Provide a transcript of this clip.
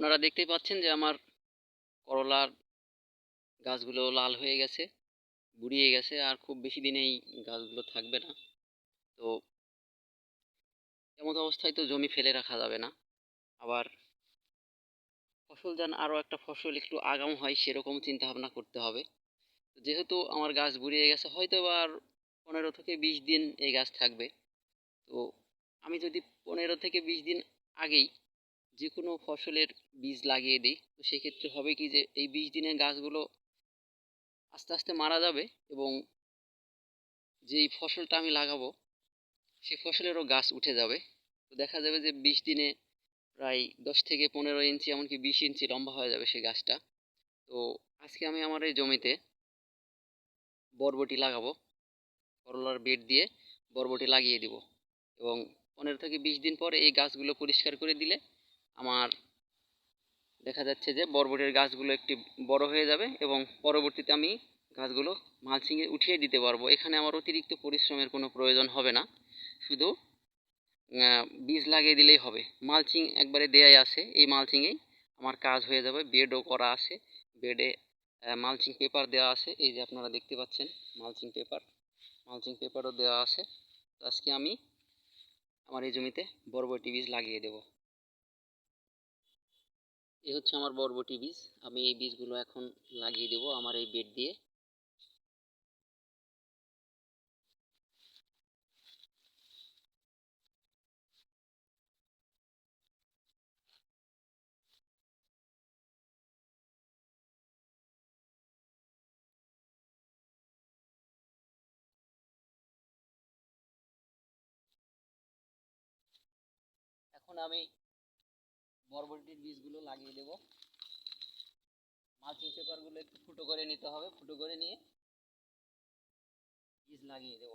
আপনারা দেখতেই পাচ্ছেন যে আমার করলার গাছগুলো লাল হয়ে গেছে, বুড়িয়ে গেছে, আর খুব বেশি দিন এই গাছগুলো থাকবে না। তো এমন অবস্থায় তো জমি ফেলে রাখা যাবে না। আবার ফসল যেন আরও একটা ফসল একটু আগাম হয়, সেরকম চিন্তা ভাবনা করতে হবে। যেহেতু আমার গাছ বুড়িয়ে গেছে হয়তো আর পনেরো থেকে বিশ দিন এই গাছ থাকবে। তো আমি যদি পনেরো থেকে বিশ দিন আগেই যে কোনো ফসলের বীজ লাগিয়ে দিই। তো সেক্ষেত্রে হবে কি যে, এই বিশ দিনের গাছগুলো আস্তে আস্তে মারা যাবে এবং যেই ফসলটা আমি লাগাবো সেই ফসলেরও গাছ উঠে যাবে। তো দেখা যাবে যে বিশ দিনে প্রায় দশ থেকে পনেরো ইঞ্চি, এমনকি বিশ ইঞ্চি লম্বা হয়ে যাবে সেই গাছটা। তো আজকে আমি আমার এই জমিতে বরবটি লাগাবো, করলার বেড দিয়ে বরবটি লাগিয়ে দিব। এবং পনেরো থেকে বিশ দিন পরে এই গাছগুলো পরিষ্কার করে দিলে আমার দেখা যাচ্ছে যে বরবটির গাছগুলো একটি বড় হয়ে যাবে এবং পরবর্তীতে আমি গাছগুলো মালচিংয়ে উঠিয়ে দিতে পারব। এখানে আমার অতিরিক্ত পরিশ্রমের কোনো প্রয়োজন হবে না। শুধু বীজ লাগিয়ে দিলেই হবে। মালচিং একবারে দেয়াই আছে। এই মালচিংয়েই আমার কাজ হয়ে যাবে। বেডও করা আছে। বেডে মালচিং পেপার দেওয়া আছে। এই যে আপনারা দেখতে পাচ্ছেন, মালচিং পেপার। মালচিং পেপারও দেওয়া আছে। আজকে আমি আমার এই জমিতে বরবটি বীজ লাগিয়ে দেব। এই হচ্ছে আমার বরবটি বীজ আমি এই বীজগুলো এখন লাগিয়ে দেব আমার এই বেড দিয়ে। এখন আমি বরবটির বীজগুলো লাগিয়ে দেব। মালচিং পেপারগুলো একটু ফুটো করে নিতে হবে। ফুটো করে নিয়ে বীজ লাগিয়ে দেব।